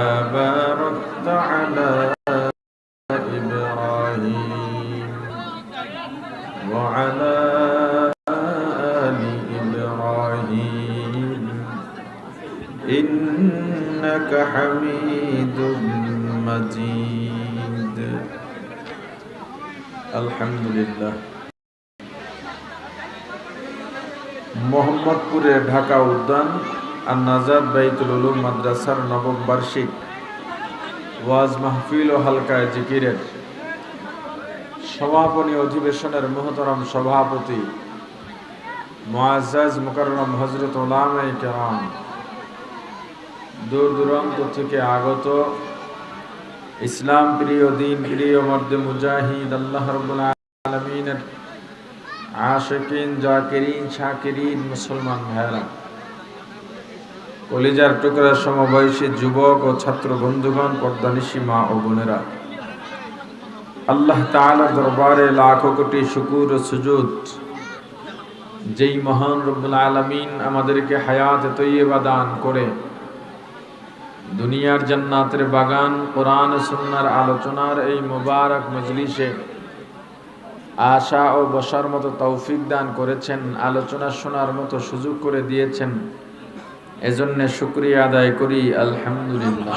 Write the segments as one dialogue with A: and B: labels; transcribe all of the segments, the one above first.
A: باركت على إبراهيم وعلى آل إبراهيم إنك حميد مجيد الحمد لله মোহাম্মদপুরে ঢাকা উদ্যান আর নাজাদ বাইতুল উলুম মাদ্রাসার নবম বার্ষিক ওয়াজ মাহফিল ও হালকায় জিকিরের সমাপনী অধিবেশনের মহতরম সভাপতি মুআজ্জাজ মুকাররম হজরত ওলামাই কেরাম। দূর দূরান্ত থেকে আগত ইসলাম প্রিয় দিন, প্রিয় মর্দে মুজাহিদ, আল্লাহ আলমিনের আশকিন, জাকিরিন, শাকিরিন, মুসলমান ভাইরা কলিজার টুকরা সমবয়সী যুবক ও ছাত্র বন্ধুগণ পর্দানিশী মা ও বোনেরা। আল্লাহ তাআলার দরবারে লাখো কোটি শুকুর ও সুজুদ। যেই মহান রব্বুল আলামিন আমাদেরকে হায়াত তৈয়বা দান করে, দুনিয়ার জান্নাতের বাগান, কোরআন সুন্নার আলোচনার এই মোবারক মজলিসে আশা ও বসার মতো তৌফিক দান করেছেন, আলোচনা শোনার মতো সুযোগ করে দিয়েছেন। এজন্য শুক্রিয়া আদায় করি, আলহামদুলিল্লাহ।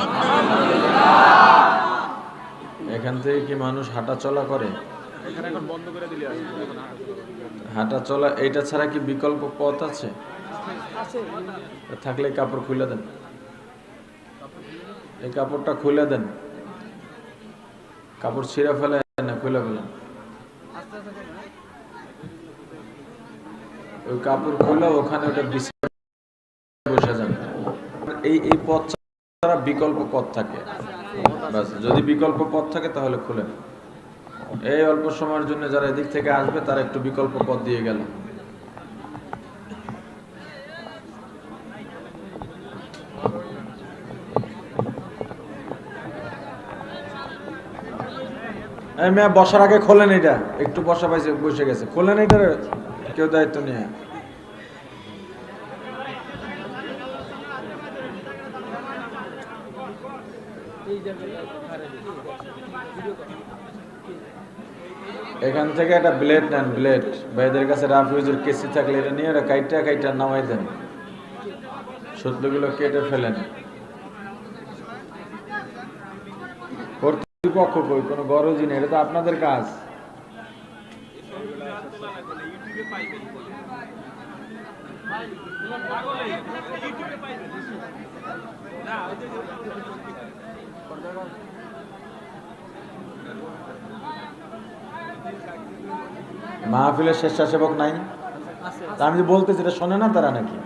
A: এখান থেকে কি মানুষ হাঁটা চলা করে? হাঁটা চলা এইটা ছাড়া কি বিকল্প পথ আছে? থাকলে কাপড় খুলে দেন। এই কাপড়টা খুলে দেন। কাপড় ছিঁড়ে ফেলে না, খুলে ফেলেন। ওই কাপড় খুলে ওখানে ওটা বিছিয়ে বসে যান এই এই পথ ছাড়া বিকল্প পথ থাকে। যদি বিকল্প পথ থাকে তাহলে খুলে এই অল্প সময়ের জন্য যারা এদিক থেকে আসবে, তারা একটু বিকল্প পথ দিয়ে গেল। বসার আগে খোলেন এটা। একটু বসা পাইছে, বসে গেছে। খোলেন এটা কেউ দায়িত্ব নিয়ে। এখান থেকে একটা ব্লেড নেন ব্লেড ভাইদের কাছে রাফিউজের কেসি থাকলে এটা নিয়ে ওরা কাইটা কাইটা নামাই দেন। সত্যগুলো কেটে ফেলেন। কর্তৃপক্ষ কই, কোনো গরজই নেই, এটা তো আপনাদের কাজ। মাহফিলের স্বেচ্ছাসেবক নাই? আমি যে বলতেছি এটা শোনে না তারা নাকি?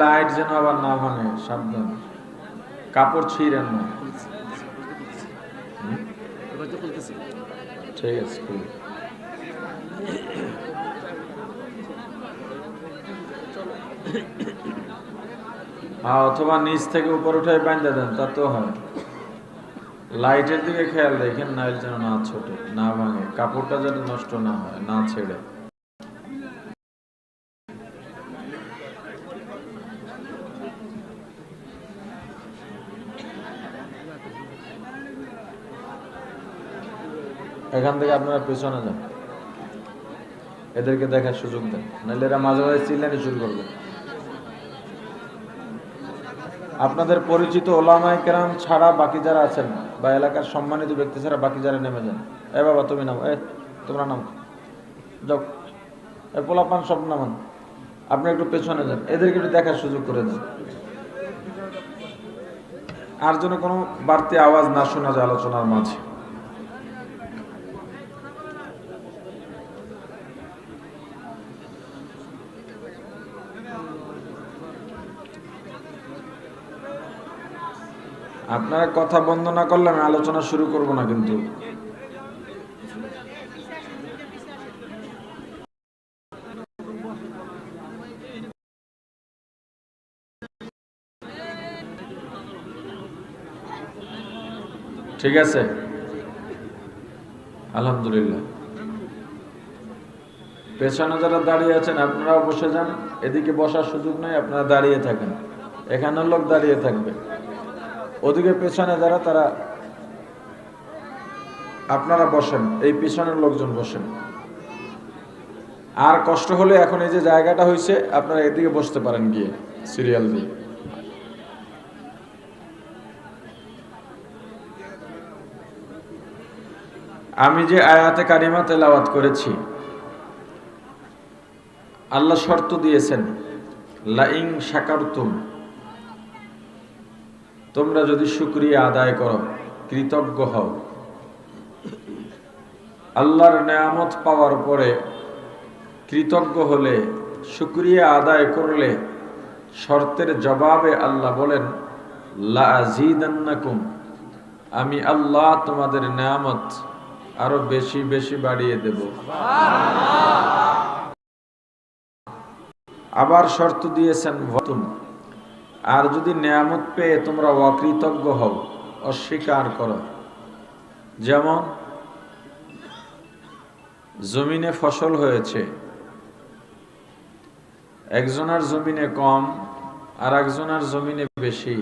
A: লাইট যেন আবার না ভাঙে, সাবধান। কাপড় ছিঁড়েন না। ঠিক আছে খুলুন। হ্যাঁ অথবা নিচ থেকে উপর উঠে বাঁধে দেন তা তো হয়। লাইটের দিকে খেয়াল দেখেন নাইল যেন না ছোটে, না ভাঙে, কাপড়টা যেন নষ্ট না হয়, না ছেড়ে। এখান থেকে আপনারা পেছনে যান। এদেরকে দেখার সুযোগ দেন নাহলে এরা মাঝে মাঝে চিল্লানি শুরু করবে। আপনাদের পরিচিত ওলামায় কেরাম ছাড়া বাকি যারা আছেন বা এলাকার সম্মানিত ব্যক্তি ছাড়া বাকি যারা নেমে যান। এ বাবা, তুমি নাম। এ, তোমরা নাম। যাও। এ পোলাপান সব নামান। আপনি একটু পেছনে যান। এদেরকে একটু দেখার সুযোগ করে দেন। আর যেন কোনো বাড়তি আওয়াজ না শোনা যায় আলোচনার মাঝে। আপনারা কথা বন্ধ না করলে আমি আলোচনা শুরু করব না কিন্তু। ঠিক আছে। আলহামদুলিল্লাহ। পেছনে যারা দাঁড়িয়ে আছেন, আপনারাও বসে যান। এদিকে বসার সুযোগ নেই, আপনারা দাঁড়িয়ে থাকেন। এখানের লোক দাঁড়িয়ে থাকবে। ওদিকে পেছনে যারা, তারা আপনারা বসেন, এই পিছনের লোকজন বসেন। আর কষ্ট হলে এখন এই যে জায়গাটা হয়েছে আপনারা এদিকে বসতে পারেন গিয়ে, সিরিয়াল দিয়ে। আমি যে আয়াতে কারিমা তেলাওয়াত করেছি, আল্লাহ শর্ত দিয়েছেন, লাইং শাকারতুম তোমরা যদি শুক্রিয়া আদায় করো, কৃতজ্ঞ হও। আল্লাহর নেয়ামত পাওয়ার পরে কৃতজ্ঞ হলে, শুক্রিয়া আদায় করলে শর্তের জবাবে আল্লাহ বলেন লাজিদান্নাকুম আমি আল্লাহ তোমাদের নেয়ামত আরও বেশি বেশি বাড়িয়ে দেব। আবার শর্ত দিয়েছেন ভতুম আর যদি নেয়ামত পেয়ে তোমরা অকৃতজ্ঞ হও, অস্বীকার করো। যেমন, জমিনে ফসল হয়েছে, একজনের জমিনে কম আর একজনের জমিনে বেশি।